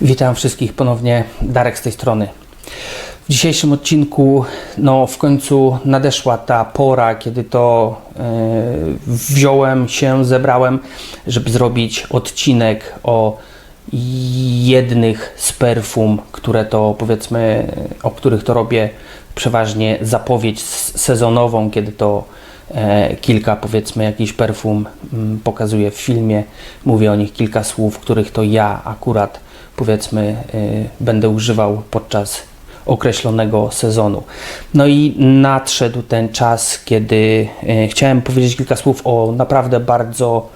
Witam wszystkich ponownie, Darek z tej strony. W dzisiejszym odcinku, no w końcu nadeszła ta pora, kiedy to e, wziąłem się, zebrałem, żeby zrobić odcinek o jednych z perfum, które to powiedzmy, o których to robię przeważnie zapowiedź sezonową, kiedy to e, kilka powiedzmy jakichś perfum mm, pokazuję w filmie, mówię o nich kilka słów, których to ja akurat powiedzmy y, będę używał podczas określonego sezonu. No i nadszedł ten czas, kiedy y, chciałem powiedzieć kilka słów o naprawdę bardzo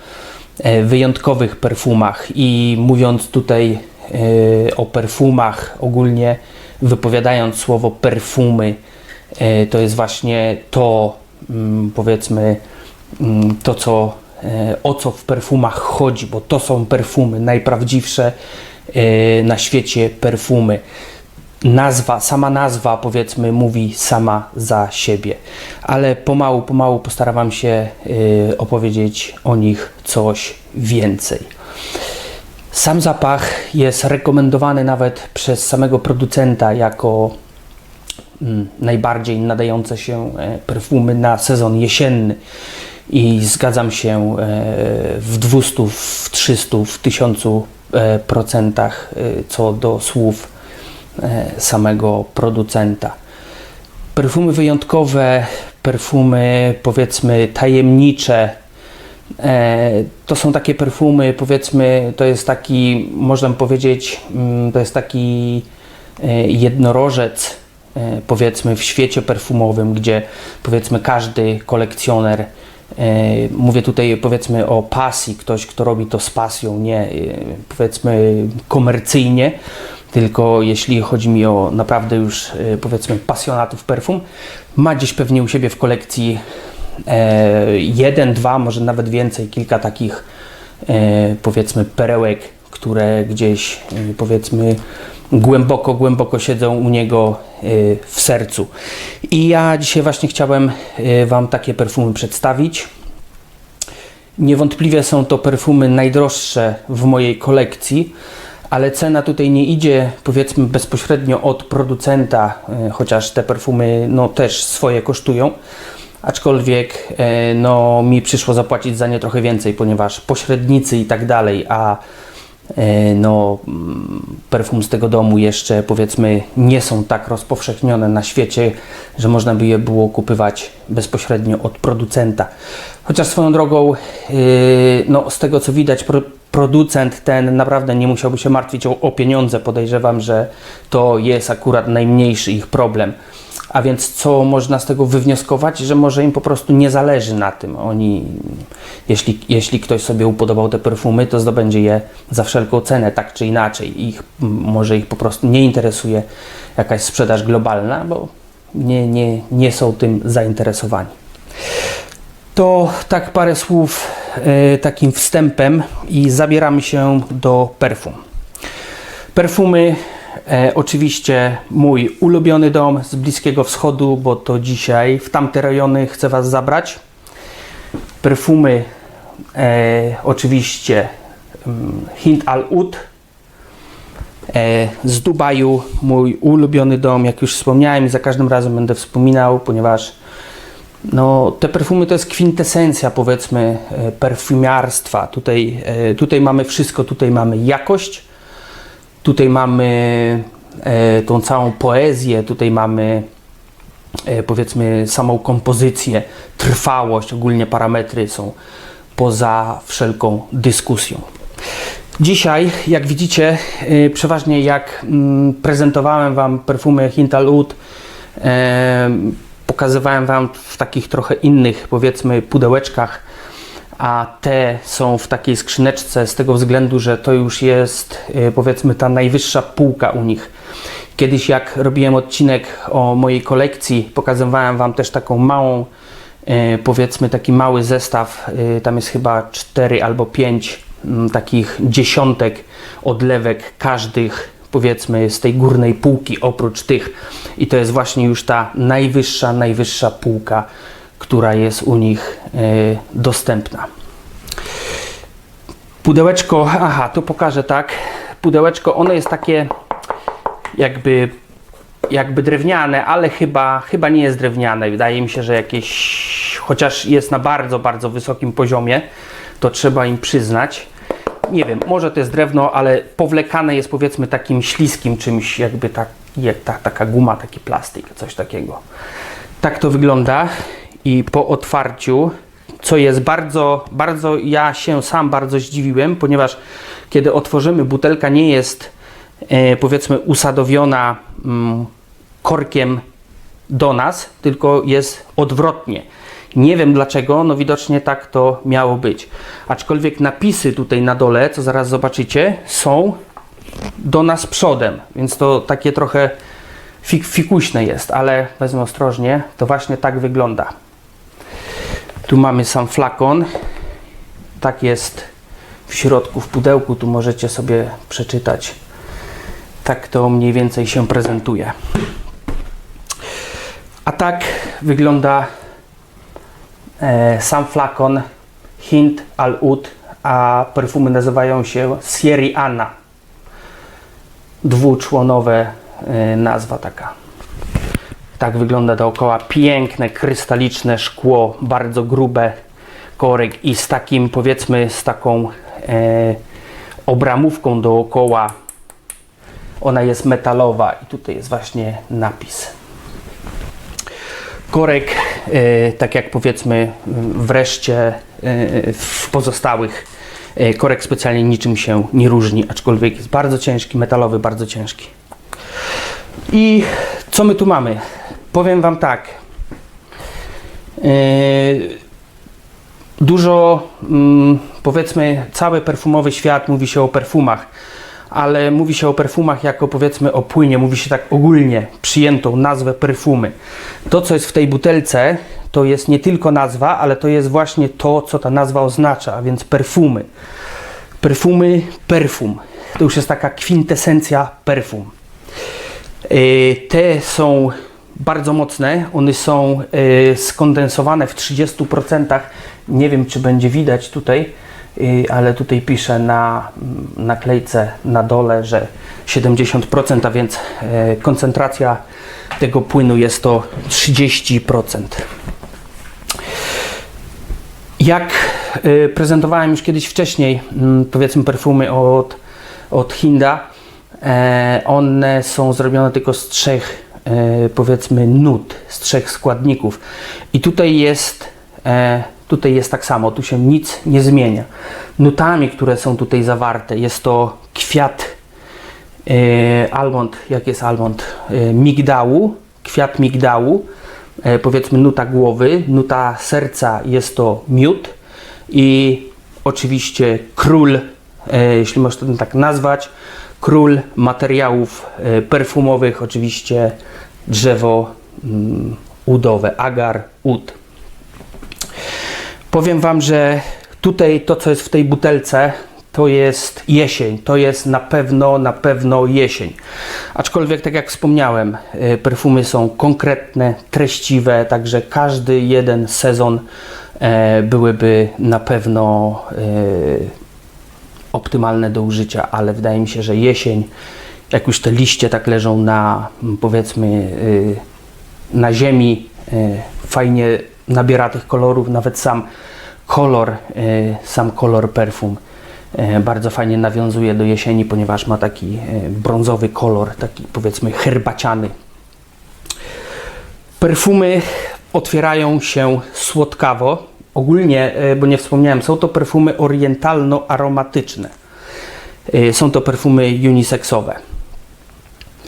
e, wyjątkowych perfumach i mówiąc tutaj y, o perfumach ogólnie wypowiadając słowo perfumy to jest właśnie to mm, powiedzmy mm, to co o co w perfumach chodzi, bo to są perfumy najprawdziwsze na świecie perfumy. Nazwa, sama nazwa powiedzmy mówi sama za siebie, ale pomału, pomału postaram się e, opowiedzieć o nich coś więcej. Sam zapach jest rekomendowany nawet przez samego producenta jako mm, najbardziej nadające się e, perfumy na sezon jesienny. I zgadzam się e, w 200, w 300, w 1000 e, procentach e, co do słów e, samego producenta. Perfumy wyjątkowe, perfumy powiedzmy tajemnicze, E, to są takie perfumy, powiedzmy, to jest taki, można powiedzieć, mm, to jest taki e, jednorożec, e, powiedzmy, w świecie perfumowym, gdzie powiedzmy każdy kolekcjoner, e, mówię tutaj powiedzmy o pasji, ktoś, kto robi to z pasją, nie e, powiedzmy komercyjnie, tylko jeśli chodzi mi o naprawdę już e, powiedzmy pasjonatów perfum, ma gdzieś pewnie u siebie w kolekcji e, jeden, dwa, może nawet więcej, kilka takich e, powiedzmy perełek, które gdzieś e, powiedzmy głęboko, głęboko siedzą u niego e, w sercu. I ja dzisiaj właśnie chciałem e, Wam takie perfumy przedstawić. Niewątpliwie są to perfumy najdroższe w mojej kolekcji, ale cena tutaj nie idzie powiedzmy bezpośrednio od producenta, chociaż te perfumy no, też swoje kosztują. Aczkolwiek no, mi przyszło zapłacić za nie trochę więcej, ponieważ pośrednicy i tak dalej, a no, mm, perfum z tego domu jeszcze powiedzmy nie są tak rozpowszechnione na świecie, że można by je było kupywać bezpośrednio od producenta. Chociaż swoją drogą, yy, no, z tego co widać, pro, producent ten naprawdę nie musiałby się martwić o, o pieniądze. Podejrzewam, że to jest akurat najmniejszy ich problem. A więc co można z tego wywnioskować, że może im po prostu nie zależy na tym. Oni, jeśli, jeśli ktoś sobie upodobał te perfumy, to zdobędzie je za wszelką cenę, tak czy inaczej. Ich, może ich po prostu nie interesuje jakaś sprzedaż globalna, bo nie, nie, nie są tym zainteresowani. To tak parę słów e, takim wstępem i zabieramy się do perfum. Perfumy, e, oczywiście mój ulubiony dom z Bliskiego Wschodu, bo to dzisiaj w tamte rejony chcę Was zabrać. Perfumy, e, oczywiście mm, Hind Al Ud e, z Dubaju, mój ulubiony dom, jak już wspomniałem, za każdym razem będę wspominał, ponieważ no, te perfumy to jest kwintesencja, powiedzmy, e, perfumiarstwa. Tutaj, e, tutaj mamy wszystko, tutaj mamy jakość, tutaj mamy e, tą całą poezję, tutaj mamy e, powiedzmy samą kompozycję, trwałość, ogólnie parametry są poza wszelką dyskusją. Dzisiaj, jak widzicie, e, przeważnie jak mm, prezentowałem Wam perfumy Hintal Oud, e, pokazywałem Wam w takich trochę innych, powiedzmy, pudełeczkach, a te są w takiej skrzyneczce z tego względu, że to już jest, e, powiedzmy, ta najwyższa półka u nich. Kiedyś, jak robiłem odcinek o mojej kolekcji, pokazywałem Wam też taką małą, e, powiedzmy, taki mały zestaw. e, Tam jest chyba 4 albo 5 mm, takich dziesiątek odlewek każdych powiedzmy z tej górnej półki oprócz tych i to jest właśnie już ta najwyższa, najwyższa półka, która jest u nich dostępna. Pudełeczko, aha, tu pokażę tak. pudełeczko, ono jest takie jakby, jakby drewniane, ale chyba, chyba nie jest drewniane. Wydaje mi się, że jakieś, chociaż jest na bardzo, bardzo wysokim poziomie, to trzeba im przyznać. Nie wiem, może to jest drewno, ale powlekane jest powiedzmy takim śliskim czymś, jakby tak, jak ta, taka guma, taki plastik, coś takiego. Tak to wygląda i po otwarciu, co jest bardzo, bardzo, ja się sam bardzo zdziwiłem, ponieważ kiedy otworzymy, butelka nie jest e, powiedzmy usadowiona mm, korkiem do nas, tylko jest odwrotnie. Nie wiem dlaczego, no widocznie tak to miało być. Aczkolwiek napisy tutaj na dole, co zaraz zobaczycie, są do nas przodem, więc to takie trochę fik fikuśne jest, ale wezmę ostrożnie, to właśnie tak wygląda. Tu mamy sam flakon. Tak jest w środku, w pudełku. Tu możecie sobie przeczytać. Tak to mniej więcej się prezentuje. A tak wygląda e, sam flakon Hint al Ud, a perfumy nazywają się Sierra Anna. Dwuczłonowe e, nazwa taka. Tak wygląda dookoła. Piękne, krystaliczne szkło, bardzo grube korek i z takim, powiedzmy, z taką e, obramówką dookoła. Ona jest metalowa i tutaj jest właśnie napis. Korek, e, tak jak powiedzmy, wreszcie e, w pozostałych e, korek specjalnie niczym się nie różni, aczkolwiek jest bardzo ciężki, metalowy, bardzo ciężki. I co my tu mamy? Powiem Wam tak. Yy, dużo, mm, powiedzmy, cały perfumowy świat mówi się o perfumach, ale mówi się o perfumach jako powiedzmy o płynie, mówi się tak ogólnie przyjętą nazwę perfumy. To, co jest w tej butelce, to jest nie tylko nazwa, ale to jest właśnie to, co ta nazwa oznacza, a więc perfumy. Perfumy, perfum. To już jest taka kwintesencja perfum. Yy, Te są bardzo mocne. One są yy, skondensowane w 30%. Nie wiem, czy będzie widać tutaj, yy, ale tutaj piszę na mm, naklejce na dole, że 70%, a więc yy, koncentracja tego płynu jest to 30%. Jak prezentowałem już kiedyś wcześniej, mm, powiedzmy perfumy od, od Hinda, e, one są zrobione tylko z trzech, e, powiedzmy, nut, z trzech składników. I tutaj jest, e, tutaj jest tak samo, tu się nic nie zmienia. Nutami, które są tutaj zawarte, jest to kwiat e, almond, jak jest almond, e, migdału, kwiat migdału, e, powiedzmy nuta głowy, nuta serca jest to miód i oczywiście król, e, jeśli można tak nazwać, król materiałów e, perfumowych, oczywiście drzewo mm, udowe, agar, ud. Powiem Wam, że tutaj to, co jest w tej butelce, to jest jesień. To jest na pewno, na pewno jesień. Aczkolwiek, tak jak wspomniałem, y, perfumy są konkretne, treściwe, także każdy jeden sezon e, byłyby na pewno e, optymalne do użycia, ale wydaje mi się, że jesień, jak już te liście tak leżą na, powiedzmy, y, na ziemi, y, fajnie nabiera tych kolorów, nawet sam kolor, y, sam kolor perfum bardzo fajnie nawiązuje do jesieni, ponieważ ma taki brązowy kolor, taki powiedzmy herbaciany. Perfumy otwierają się słodkawo. Ogólnie, y, bo nie wspomniałem, są to perfumy orientalno-aromatyczne. Y, Są to perfumy uniseksowe.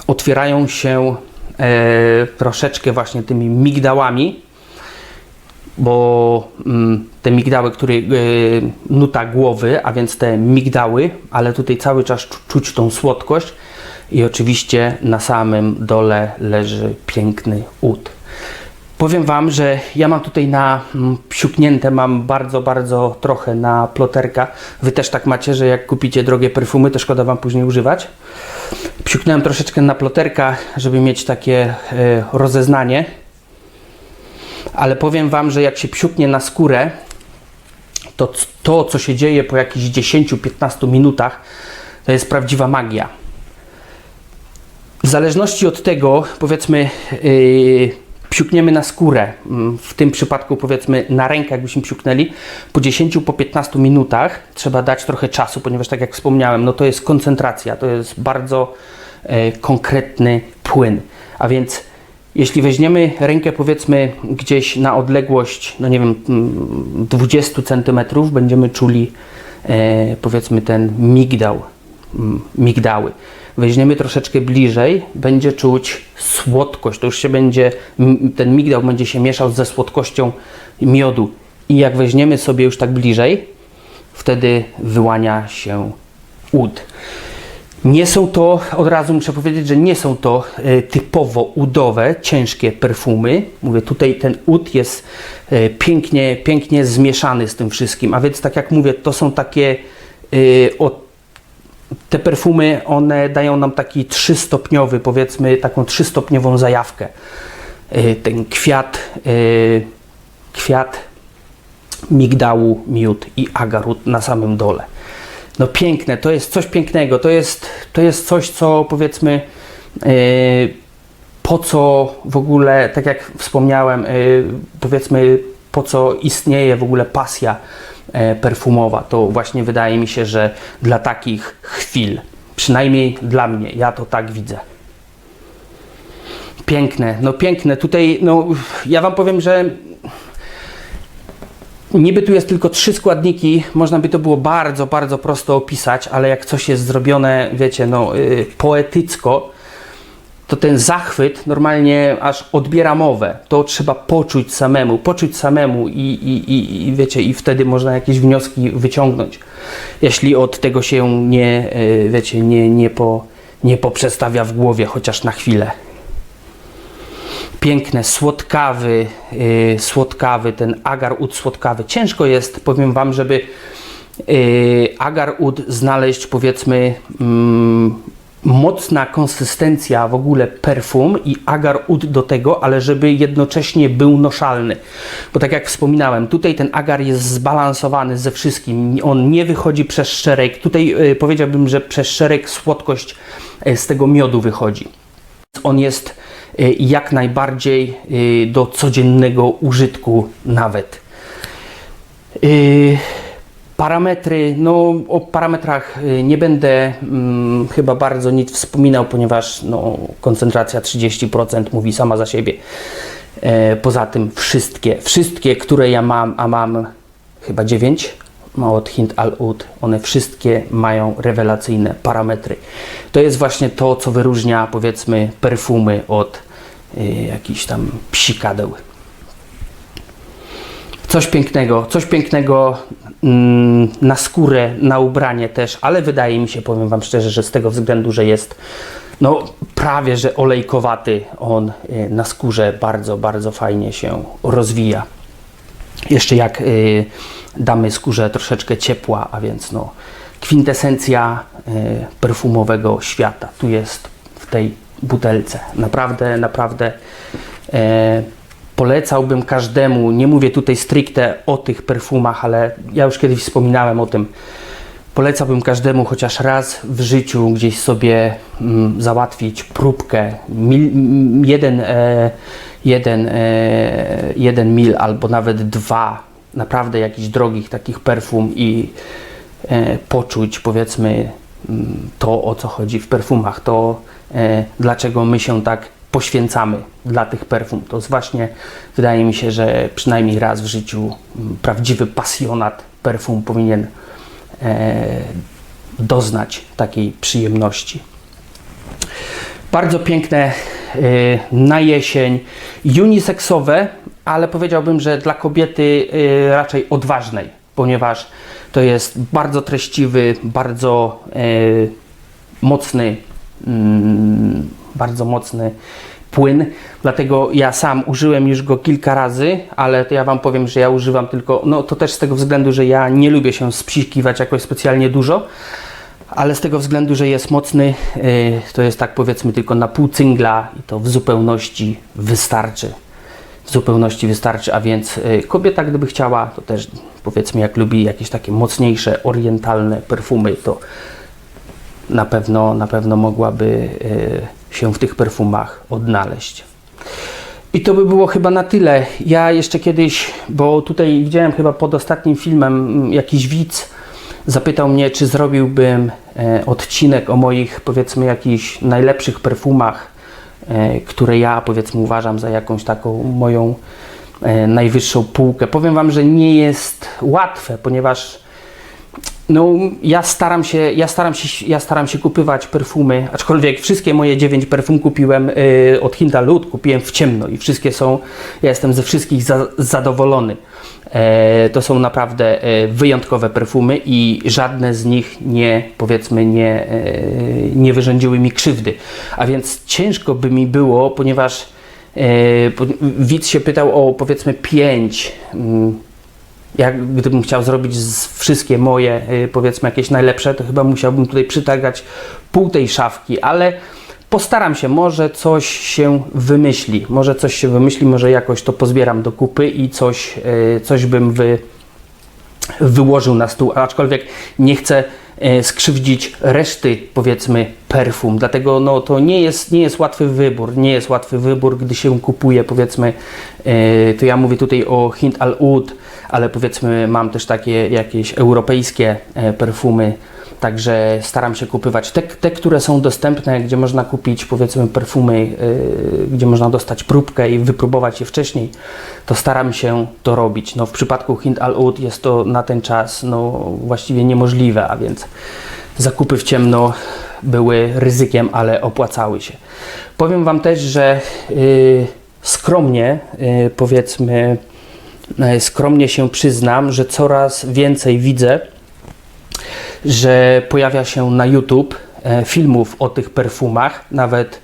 Otwierają się e, troszeczkę właśnie tymi migdałami, bo mm, te migdały, które e, nuta głowy, a więc te migdały, ale tutaj cały czas czu- czuć tą słodkość i oczywiście na samym dole leży piękny ud. Powiem Wam, że ja mam tutaj na mm, psiuknięte, mam bardzo, bardzo trochę na ploterka. Wy też tak macie, że jak kupicie drogie perfumy, to szkoda Wam później używać. Psiuknąłem troszeczkę na ploterka, żeby mieć takie e, rozeznanie. Ale powiem Wam, że jak się psiuknie na skórę, to to, co się dzieje po jakichś 10-15 minutach, To jest prawdziwa magia. W zależności od tego, powiedzmy, yy, psiukniemy na skórę, mm, w tym przypadku powiedzmy na rękę, jakbyśmy psiuknęli, po 10, po 15 minutach trzeba dać trochę czasu, ponieważ tak jak wspomniałem, no to jest koncentracja, to jest bardzo e, konkretny płyn. A więc jeśli weźmiemy rękę powiedzmy gdzieś na odległość, no nie wiem, mm, 20 cm, będziemy czuli e, powiedzmy ten migdał, mm, migdały. Weźmiemy troszeczkę bliżej, będzie czuć słodkość. To już się będzie, ten migdał będzie się mieszał ze słodkością miodu. I jak weźmiemy sobie już tak bliżej, wtedy wyłania się ud. Nie są to, od razu muszę powiedzieć, że nie są to e, typowo udowe, ciężkie perfumy. Mówię, tutaj ten ud jest e, pięknie, pięknie zmieszany z tym wszystkim. A więc, tak jak mówię, to są takie e, od te perfumy, one dają nam taki trzystopniowy, powiedzmy, taką trzystopniową zajawkę. Y, Ten kwiat, y, kwiat migdału, miód i agarut na samym dole. No piękne, to jest coś pięknego, to jest, to jest coś, co powiedzmy, y, po co w ogóle, tak jak wspomniałem, powiedzmy, po co istnieje w ogóle pasja perfumowa. To właśnie wydaje mi się, że dla takich chwil, przynajmniej dla mnie, ja to tak widzę. Piękne, no piękne. Tutaj, no ja Wam powiem, że niby tu jest tylko trzy składniki, można by to było bardzo, bardzo prosto opisać, ale jak coś jest zrobione, wiecie, no y, poetycko, to ten zachwyt normalnie aż odbiera mowę. To trzeba poczuć samemu, poczuć samemu i, i, i, i wiecie, i wtedy można jakieś wnioski wyciągnąć. Jeśli od tego się nie, e, wiecie, nie, nie, po, nie poprzestawia w głowie, chociaż na chwilę. Piękne, słodkawy, yy, słodkawy, ten agar ud słodkawy. Ciężko jest, powiem Wam, żeby yy, agar ud znaleźć, powiedzmy, mm, mocna konsystencja w ogóle perfum i agar ud do tego, ale żeby jednocześnie był noszalny. Bo tak jak wspominałem, tutaj ten agar jest zbalansowany ze wszystkim. On nie wychodzi przez szereg. Tutaj y, powiedziałbym, że przez szereg słodkość y, z tego miodu wychodzi. On jest y, jak najbardziej y, do codziennego użytku nawet. Y, Parametry, no o parametrach y, nie będę mm, chyba bardzo nic wspominał, ponieważ no, koncentracja 30% mówi sama za siebie. E, poza tym wszystkie, wszystkie, które ja mam, a mam chyba 9 od Hint Al Ud, one wszystkie mają rewelacyjne parametry. To jest właśnie to, co wyróżnia powiedzmy perfumy od y, jakichś tam psikadeł. Coś pięknego, coś pięknego na skórę, na ubranie też, ale wydaje mi się, powiem Wam szczerze, że z tego względu, że jest no prawie, że olejkowaty, on y, na skórze bardzo, bardzo fajnie się rozwija. Jeszcze jak y, damy skórze troszeczkę ciepła, a więc no kwintesencja y, perfumowego świata tu jest w tej butelce. Naprawdę, naprawdę polecałbym każdemu, nie mówię tutaj stricte o tych perfumach, ale ja już kiedyś wspominałem o tym, polecałbym każdemu chociaż raz w życiu gdzieś sobie mm, załatwić próbkę, mil, m, jeden, e, jeden, e, jeden mil albo nawet dwa naprawdę jakichś drogich takich perfum i e, poczuć powiedzmy mm, to o co chodzi w perfumach, to e, dlaczego my się tak poświęcamy dla tych perfum. To jest właśnie, wydaje mi się, że przynajmniej raz w życiu prawdziwy pasjonat perfum powinien e, doznać takiej przyjemności. Bardzo piękne e, na jesień, uniseksowe, ale powiedziałbym, że dla kobiety e, raczej odważnej, ponieważ to jest bardzo treściwy, bardzo e, mocny, mm, bardzo mocny płyn, dlatego ja sam użyłem już go kilka razy, ale to ja Wam powiem, że ja używam tylko, no to też z tego względu, że ja nie lubię się spsikiwać jakoś specjalnie dużo, ale z tego względu, że jest mocny, yy, to jest tak powiedzmy tylko na pół cyngla i to w zupełności wystarczy. W zupełności wystarczy, a więc yy, kobieta gdyby chciała, to też powiedzmy jak lubi jakieś takie mocniejsze, orientalne perfumy, to na pewno, na pewno mogłaby e, się w tych perfumach odnaleźć. I to by było chyba na tyle. Ja jeszcze kiedyś, bo tutaj widziałem chyba pod ostatnim filmem mm, jakiś widz zapytał mnie, czy zrobiłbym e, odcinek o moich powiedzmy jakichś najlepszych perfumach, e, które ja powiedzmy uważam za jakąś taką moją najwyższą półkę. Powiem Wam, że nie jest łatwe, ponieważ no, ja staram się, ja staram się, ja staram się kupywać perfumy, aczkolwiek wszystkie moje dziewięć perfum kupiłem y, od Hinta Lud, kupiłem w ciemno i wszystkie są, ja jestem ze wszystkich za, zadowolony. E, to są naprawdę e, wyjątkowe perfumy i żadne z nich nie, powiedzmy, nie, e, nie wyrządziły mi krzywdy. A więc ciężko by mi było, ponieważ e, widz się pytał o powiedzmy pięć mm, jak gdybym chciał zrobić wszystkie moje, y, powiedzmy, jakieś najlepsze, to chyba musiałbym tutaj przytargać pół tej szafki, ale postaram się, może coś się wymyśli, może coś się wymyśli, może jakoś to pozbieram do kupy i coś, y, coś bym wy, wyłożył na stół, aczkolwiek nie chcę skrzywdzić reszty, powiedzmy, perfum. Dlatego no, to nie jest, nie jest łatwy wybór. Nie jest łatwy wybór, gdy się kupuje, powiedzmy, e, to ja mówię tutaj o Hint Al Oud, ale powiedzmy mam też takie jakieś europejskie e, perfumy, Także staram się kupywać te, te, które są dostępne, gdzie można kupić powiedzmy perfumy, yy, gdzie można dostać próbkę i wypróbować je wcześniej, to staram się to robić. No, w przypadku Hint Al jest to na ten czas no, właściwie niemożliwe, a więc zakupy w ciemno były ryzykiem, ale opłacały się. Powiem Wam też, że yy, skromnie yy, powiedzmy, yy, skromnie się przyznam, że coraz więcej widzę, że pojawia się na YouTube e, filmów o tych perfumach. Nawet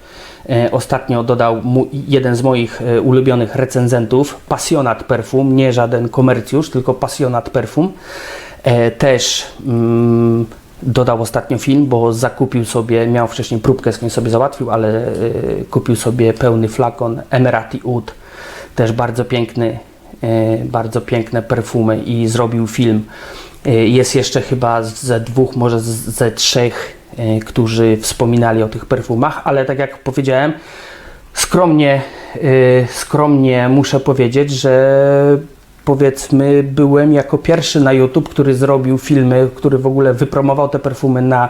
e, ostatnio dodał jeden z moich e, ulubionych recenzentów, pasjonat perfum, nie żaden komercjusz, tylko pasjonat perfum. Też mm, dodał ostatnio film, bo zakupił sobie, miał wcześniej próbkę, skąd sobie załatwił, ale kupił sobie pełny flakon Emirati Oud, też bardzo piękny, bardzo piękne perfumy i zrobił film. E, Jest jeszcze chyba ze dwóch, może ze trzech, e, którzy wspominali o tych perfumach, ale tak jak powiedziałem, skromnie, e, skromnie muszę powiedzieć, że powiedzmy byłem jako pierwszy na YouTube, który zrobił filmy, który w ogóle wypromował te perfumy na,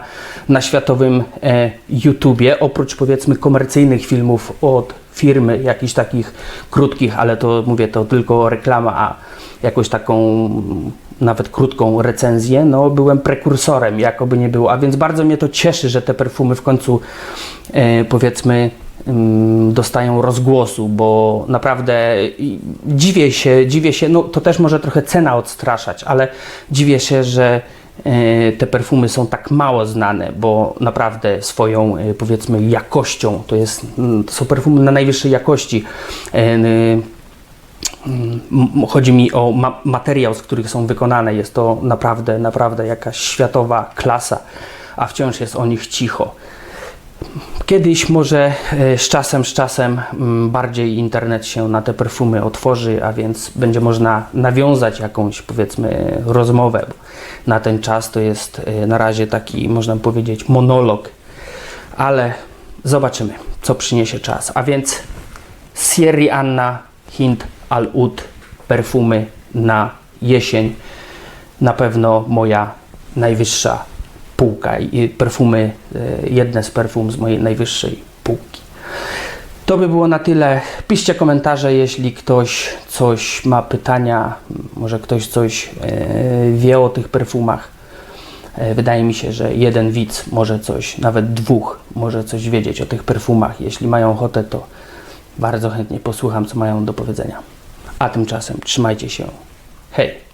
na światowym e, YouTubie, oprócz powiedzmy komercyjnych filmów od firmy, jakichś takich krótkich, ale to mówię, to tylko reklama, a jakąś taką mm, nawet krótką recenzję, no byłem prekursorem, jakoby nie było, a więc bardzo mnie to cieszy, że te perfumy w końcu e, powiedzmy ym, dostają rozgłosu, bo naprawdę dziwię się, dziwię się, no to też może trochę cena odstraszać, ale dziwię się, że te perfumy są tak mało znane, bo naprawdę swoją e, powiedzmy jakością, to jest, mm, to są perfumy na najwyższej jakości. E, Mm, Chodzi mi o ma- materiał, z których są wykonane. Jest to naprawdę, naprawdę jakaś światowa klasa, a wciąż jest o nich cicho. Kiedyś może e, z czasem, z czasem mm, bardziej internet się na te perfumy otworzy, a więc będzie można nawiązać jakąś powiedzmy rozmowę. Na ten czas to jest e, na razie taki, można powiedzieć, monolog, ale zobaczymy, co przyniesie czas. A więc Sierra Anna Hint Al Oud perfumy na jesień. Na pewno moja najwyższa półka i perfumy, e, jedne z perfum z mojej najwyższej półki. To by było na tyle. Piszcie komentarze, jeśli ktoś coś ma pytania, może ktoś coś e, wie o tych perfumach. E, Wydaje mi się, że jeden widz może coś, nawet dwóch, może coś wiedzieć o tych perfumach. Jeśli mają ochotę, to bardzo chętnie posłucham, co mają do powiedzenia. A tymczasem trzymajcie się. Hej!